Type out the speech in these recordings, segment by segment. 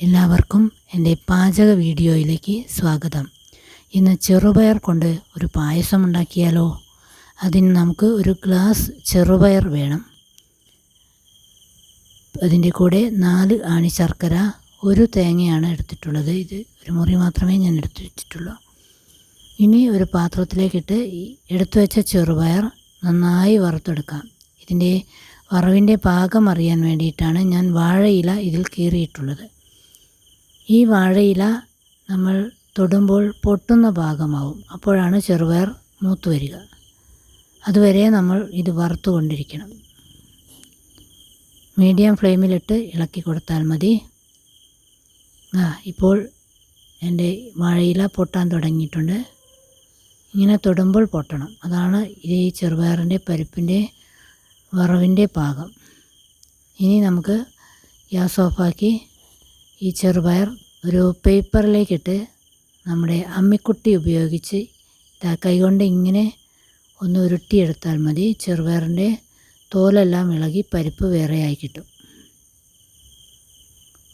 എല്ലാവർക്കും എന്റെ പാചക വീഡിയോയിലേക്ക് സ്വാഗതം. ഇന്ന് ചെറുപയർ കൊണ്ട് ഒരു പായസം ഉണ്ടാക്കിയാലോ? അതിന് നമുക്ക് ഒരു ഗ്ലാസ് ചെറുപയർ വേണം. അതിന്റെ കൂടെ നാല് ആണി ശർക്കര ഒരു തേങ്ങയാണ് എടുത്തിട്ടുള്ളത്. ഇത് ഒരു മുറി മാത്രമേ ഞാൻ എടുത്തു വെച്ചിട്ടുള്ളൂ. ഇനി ഒരു പാത്രത്തിലേക്കിട്ട് എടുത്തു വെച്ച ചെറുപയർ നന്നായി വറുത്തെടുക്കാം. ഇതിന്റെ വറവിന്റെ പാകം അറിയാൻ വേണ്ടിയിട്ടാണ് ഞാൻ വാഴയില ഇതിൽ കീറിയിട്ടുള്ളത്. ഈ വാഴയില നമ്മൾ തൊടുമ്പോൾ പൊട്ടുന്ന ഭാഗമാവും. അപ്പോഴാണ് ചെറുപയർ മൂത്ത് വരിക. അതുവരെ നമ്മൾ ഇത് വറുത്തുകൊണ്ടിരിക്കണം മീഡിയം ഫ്ലെയിമിലിട്ട് ഇളക്കി കൊടുത്താൽ മതി. ആ ഇപ്പോൾ എന്റെ വാഴയില പൊട്ടാൻ തുടങ്ങിയിട്ടുണ്ട്. ഇങ്ങനെ തൊടുമ്പോൾ പൊട്ടണം. അതാണ് ഈ ചെറുപയറിന്റെ പരിപ്പിന്റെ വറവിന്റെ പാകം. ഇനി നമുക്ക് ഗ്യാസ് ഓഫാക്കി ഈ ചെറുപയർ ഒരു പേപ്പറിലേക്കിട്ട് നമ്മുടെ അമ്മിക്കുട്ടി ഉപയോഗിച്ച് കൈകൊണ്ട് ഇങ്ങനെ ഒന്ന് ഉരുട്ടിയെടുത്താൽ മതി. ചെറുപയറിന്റെ തോലെല്ലാം ഇളകി പരിപ്പ് വേറെയായി കിട്ടും.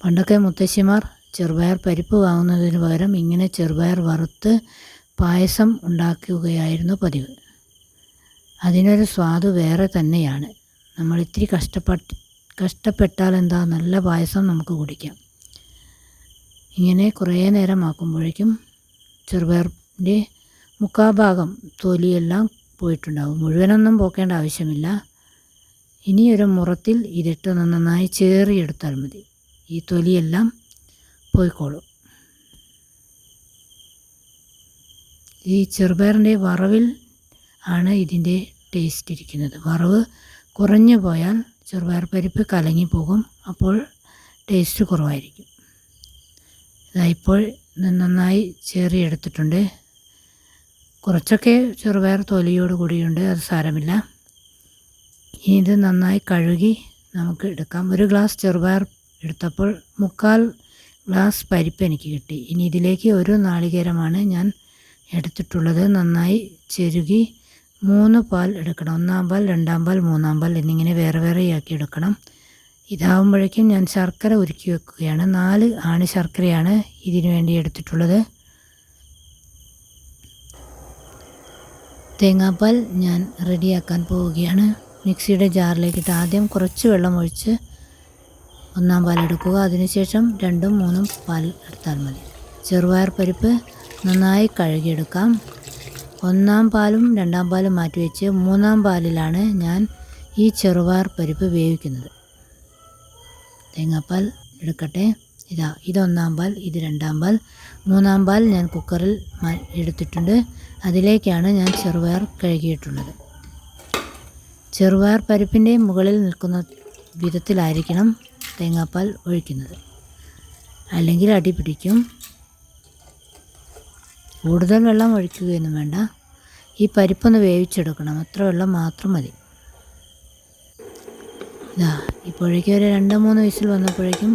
പണ്ടൊക്കെ മുത്തശ്ശിമാർ ചെറുപയർ പരിപ്പ് വാങ്ങുന്നതിന് പകരം ഇങ്ങനെ ചെറുപയർ വറുത്ത് പായസം ഉണ്ടാക്കുകയായിരുന്നു പതിവ്. അതിനൊരു സ്വാദ് വേറെ തന്നെയാണ്. നമ്മൾ ഇത്തിരി കഷ്ടപ്പെട്ട് കഷ്ടപ്പെട്ടാൽ എന്താ നല്ല പായസം നമുക്ക് കുടിക്കാം. ഇങ്ങനെ കുറേ നേരമാക്കുമ്പോഴേക്കും ചെറുപയറിന്റെ മുക്കാഭാഗം തൊലിയെല്ലാം പോയിട്ടുണ്ടാവും. മുഴുവനൊന്നും പോക്കേണ്ട ആവശ്യമില്ല. ഇനി ഒരു മുറത്തിൽ ഇതിട്ട് നന്നായി ചേറിയെടുത്താൽ മതി. ഈ തൊലിയെല്ലാം പോയിക്കോളും. ഈ ചെറുപയറിന്റെ വറവിൽ ആണ് ഇതിന്റെ ടേസ്റ്റ് ഇരിക്കുന്നത്. വറവ് കുറഞ്ഞു പോയാൽ ചെറുപയർ പരിപ്പ് കലങ്ങി പോകും അപ്പോൾ ടേസ്റ്റ് കുറവായിരിക്കും. ഇപ്പോൾ നന്നായി ചേറിയെടുത്തിട്ടുണ്ട്. കുറച്ചൊക്കെ ചെറുപയർ തൊലിയോട് കൂടിയുണ്ട് അത് സാരമില്ല. ഇനി ഇത് നന്നായി കഴുകി നമുക്ക് എടുക്കാം. ഒരു ഗ്ലാസ് ചെറുപയർ എടുത്തപ്പോൾ മുക്കാൽ ഗ്ലാസ് പരിപ്പ് എനിക്ക് കിട്ടി. ഇനി ഇതിലേക്ക് ഒരു നാളികേരമാണ് ഞാൻ എടുത്തിട്ടുള്ളത്. നന്നായി ചെരുകി മൂന്ന് പാൽ എടുക്കണം. ഒന്നാം പാൽ രണ്ടാം പാൽ മൂന്നാം പാൽ എന്നിങ്ങനെ വേറെ വേറെയാക്കി എടുക്കണം. ഇതാവുമ്പോഴേക്കും ഞാൻ ശർക്കര ഉരുക്കി വെക്കുകയാണ്. നാല് ആണ് ശർക്കരയാണ് ഇതിനു വേണ്ടി എടുത്തിട്ടുള്ളത്. തേങ്ങാപ്പാൽ ഞാൻ റെഡിയാക്കാൻ പോവുകയാണ്. മിക്സിയുടെ ജാറിലേക്കിട്ട് ആദ്യം കുറച്ച് വെള്ളം ഒഴിച്ച് ഒന്നാം പാൽ എടുക്കുക. അതിനുശേഷം രണ്ടും മൂന്നും പാൽ എടുത്താൽ മതി. ചെറുപയർ പരിപ്പ് നന്നായി കഴുകിയെടുക്കാം. ഒന്നാം പാലും രണ്ടാം പാലും മാറ്റിവെച്ച് മൂന്നാം പാലിലാണ് ഞാൻ ഈ ചെറുപയർ പരിപ്പ് വേവിക്കുന്നത്. തേങ്ങാപ്പാൽ എടുക്കട്ടെ. ഇതാ ഇതൊന്നാം പാൽ ഇത് രണ്ടാം പാൽ. മൂന്നാം പാൽ ഞാൻ കുക്കറിൽ എടുത്തിട്ടുണ്ട്. അതിലേക്കാണ് ഞാൻ ചെറുപയർ കഴുകിയിട്ടുള്ളത്. ചെറുപയർ പരിപ്പിന്റെ മുകളിൽ നിൽക്കുന്ന വിധത്തിലായിരിക്കണം തേങ്ങാപ്പാൽ ഒഴിക്കുന്നത്. അല്ലെങ്കിൽ അടി പിടിക്കും. കൂടുതൽ വെള്ളം ഒഴിക്കുകയൊന്നും വേണ്ട. ഈ പരിപ്പൊന്ന് വേവിച്ചെടുക്കണം. അത്ര വെള്ളം മാത്രം മതി. ഇതാ ഇപ്പോഴേക്കും ഒരു രണ്ട് മൂന്ന് വിസിൽ വന്നപ്പോഴേക്കും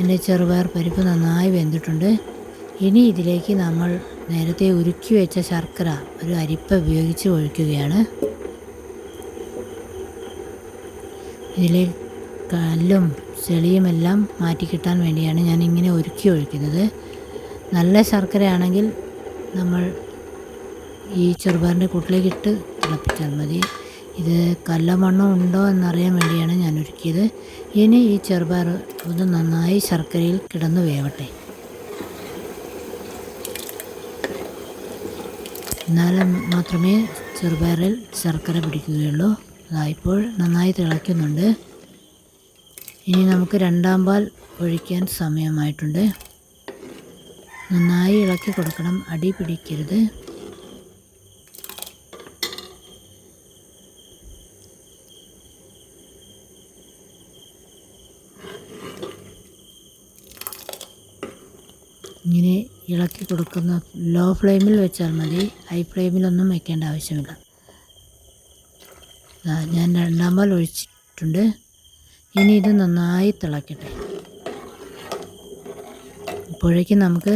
എന്റെ ചെറുപയർ പരിപ്പ് നന്നായി വെന്തിട്ടുണ്ട്. ഇനി ഇതിലേക്ക് നമ്മൾ നേരത്തെ ഉരുക്കി വെച്ച ശർക്കര ഒരു അരിപ്പ ഉപയോഗിച്ച് ഒഴിക്കുകയാണ്. ഇതിലെ കല്ലും ചെളിയുമെല്ലാം മാറ്റിക്കിട്ടാൻ വേണ്ടിയാണ് ഞാൻ ഇങ്ങനെ ഒരുക്കി ഒഴിക്കുന്നത്. നല്ല ശർക്കരയാണെങ്കിൽ നമ്മൾ ഈ ചെറുപയറിന്റെ കൂട്ടിലേക്ക് ഇട്ട് തിളപ്പിച്ചാൽ മതി. ഇത് കല്ല മണ്ണോ ഉണ്ടോ എന്നറിയാൻ വേണ്ടിയാണ് ഞാൻ ഒരുക്കിയത് ഇനി ഈ ചെറുപയർ ഒന്ന് നന്നായി ശർക്കരയിൽ കിടന്ന് വേവട്ടെ. എന്നാൽ മാത്രമേ ചെറുപയറിൽ ശർക്കര പിടിക്കുകയുള്ളൂ. ഇപ്പോൾ നന്നായി തിളയ്ക്കുന്നുണ്ട്. ഇനി നമുക്ക് രണ്ടാം പാൽ ഒഴിക്കാൻ സമയമായിട്ടുണ്ട്. നന്നായി ഇളക്കി കൊടുക്കണം. അടി പിടിക്കരുത്. ഇങ്ങനെ ഇളക്കി കൊടുക്കുന്ന ലോ ഫ്ലെയിമിൽ വെച്ചാൽ മതി. ഹൈ ഫ്ലെയിമിലൊന്നും വെക്കേണ്ട ആവശ്യമില്ല. ഞാൻ രണ്ടാം പാൽ ഒഴിച്ചിട്ടുണ്ട്. ഇനി ഇത് നന്നായി തിളക്കട്ടെ. ഇപ്പോഴേക്ക് നമുക്ക്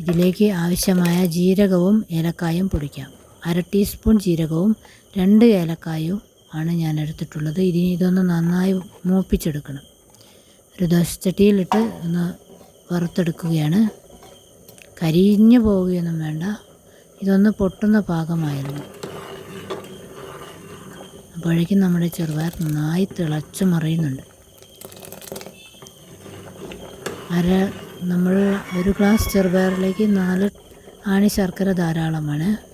ഇതിലേക്ക് ആവശ്യമായ ജീരകവും ഏലക്കായും പൊടിക്കാം. അര ടീസ്പൂൺ ജീരകവും രണ്ട് ഏലക്കായും ആണ് ഞാൻ എടുത്തിട്ടുള്ളത്. ഇനി ഇതൊന്ന് നന്നായി മൂപ്പിച്ചെടുക്കണം. ഒരു ദോശച്ചട്ടിയിലിട്ട് ഒന്ന് വറുത്തെടുക്കുകയാണ്. കരിഞ്ഞു പോവുകയൊന്നും വേണ്ട. ഇതൊന്ന് പൊട്ടുന്ന പാകമായിരുന്നു. അപ്പോഴേക്കും നമ്മുടെ ചെറുപയർ നന്നായി തിളച്ച് മറിയുന്നുണ്ട്. അര നമ്മൾ ഒരു ഗ്ലാസ് ചെറുപയറിലേക്ക് നാല് ആണി ശർക്കര ധാരാളമാണ്.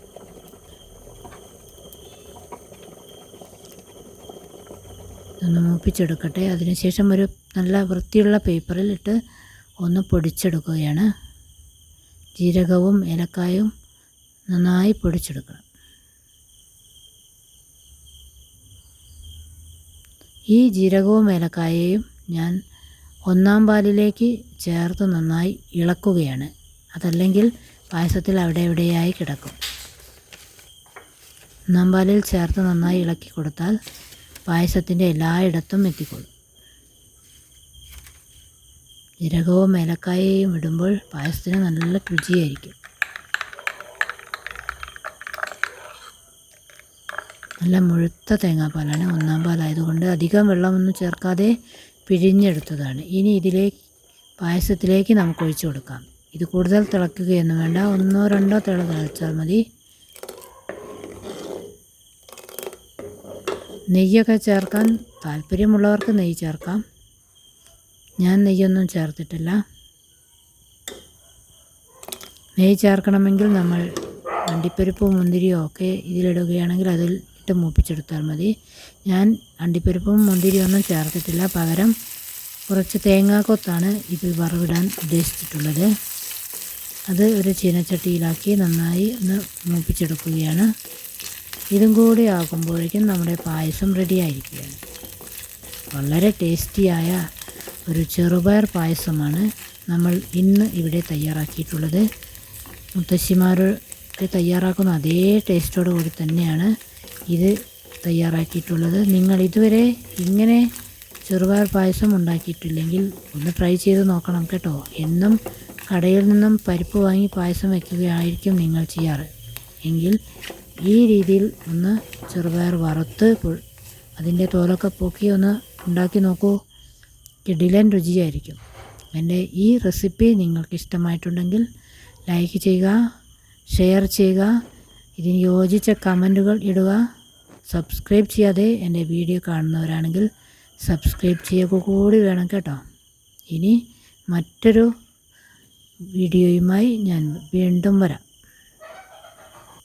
ഇതൊന്ന് മൂപ്പിച്ചെടുക്കട്ടെ. അതിനുശേഷം ഒരു നല്ല വൃത്തിയുള്ള പേപ്പറിൽ ഇട്ട് ഒന്ന് പൊടിച്ചെടുക്കുകയാണ്. ജീരകവും ഏലക്കായും നന്നായി പൊടിച്ചെടുക്കണം. ഈ ജീരകവും ഏലക്കായയും ഞാൻ ഒന്നാം പാലിലേക്ക് ചേർത്ത് നന്നായി ഇളക്കുകയാണ്. അതല്ലെങ്കിൽ പായസത്തിൽ അവിടെ എവിടെയായി കിടക്കും. ഒന്നാം പാലിൽ ചേർത്ത് നന്നായി ഇളക്കി കൊടുത്താൽ പായസത്തിന്റെ എല്ലായിടത്തും എത്തിക്കൊള്ളും ജീരകവും ഏലക്കായയും ഇടുമ്പോൾ പായസത്തിന് നല്ല രുചിയായിരിക്കും. നല്ല മുഴുത്ത തേങ്ങാപ്പാലാണ്. ഒന്നാം പാലായതുകൊണ്ട് അധികം വെള്ളമൊന്നും ചേർക്കാതെ പിഴിഞ്ഞെടുത്തതാണ്. ഇനി ഇതിലേക്ക് പായസത്തിലേക്ക് നമുക്ക് ഒഴിച്ചു കൊടുക്കാം. ഇത് കൂടുതൽ തിളക്കുകയൊന്നും വേണ്ട. ഒന്നോ രണ്ടോ തിള തിളച്ചാൽ മതി. നെയ്യൊക്കെ ചേർക്കാൻ താല്പര്യമുള്ളവർക്ക് നെയ്യ് ചേർക്കാം. ഞാൻ നെയ്യൊന്നും ചേർത്തിട്ടില്ല. നെയ്യ് ചേർക്കണമെങ്കിൽ നമ്മൾ അണ്ടിപ്പരിപ്പും മുന്തിരിയോ ഒക്കെ ഇതിലിടുകയാണെങ്കിൽ അതിൽ ഇട്ട് മൂപ്പിച്ചെടുത്താൽ മതി. ഞാൻ അണ്ടിപ്പരിപ്പും മുന്തിരിയും ഒന്നും ചേർത്തിട്ടില്ല. പകരം കുറച്ച് തേങ്ങാക്കൊത്താണ് ഇതിൽ വറവിടാൻ ഉദ്ദേശിച്ചിട്ടുള്ളത്. അത് ഒരു ചീനച്ചട്ടിയിലാക്കി നന്നായി ഒന്ന് മൂപ്പിച്ചെടുക്കുകയാണ്. ഇതും കൂടി ആകുമ്പോഴേക്കും നമ്മുടെ പായസം റെഡിയായിരിക്കുകയാണ് വളരെ ടേസ്റ്റിയായ ഒരു ചെറുപയർ പായസമാണ് നമ്മൾ ഇന്ന് ഇവിടെ തയ്യാറാക്കിയിട്ടുള്ളത്. മുത്തശ്ശിമാരൊക്കെ തയ്യാറാക്കുന്ന അതേ ടേസ്റ്റോടു കൂടി തന്നെയാണ് ഇത് തയ്യാറാക്കിയിട്ടുള്ളത്. നിങ്ങൾ ഇതുവരെ ഇങ്ങനെ ചെറുപയർ പായസം ഉണ്ടാക്കിയിട്ടില്ലെങ്കിൽ ഒന്ന് ട്രൈ ചെയ്ത് നോക്കണം കേട്ടോ. എന്നും കടയിൽ നിന്നും പരിപ്പ് വാങ്ങി പായസം വയ്ക്കുകയായിരിക്കും നിങ്ങൾ ചെയ്യാറ്. എങ്കിൽ ഈ രീതിയിൽ ഒന്ന് ചെറുപയർ വറുത്ത് അതിന്റെ തോലൊക്കെ പൊക്കി ഒന്ന് ഉണ്ടാക്കി നോക്കൂ. കിടിലൻ രുചിയായിരിക്കും. എന്റെ ഈ റെസിപ്പി നിങ്ങൾക്ക് ഇഷ്ടമായിട്ടുണ്ടെങ്കിൽ ലൈക്ക് ചെയ്യുക ഷെയർ ചെയ്യുക ഇതിന് യോജിച്ച കമന്റുകൾ ഇടുക സബ്സ്ക്രൈബ് ചെയ്യാതെ എന്റെ വീഡിയോ കാണുന്നവരാണെങ്കിൽ സബ്സ്ക്രൈബ് ചെയ്യുക കൂടി വേണം കേട്ടോ. ഇനി മറ്റൊരു വീഡിയോയുമായി ഞാൻ വീണ്ടും വരാം.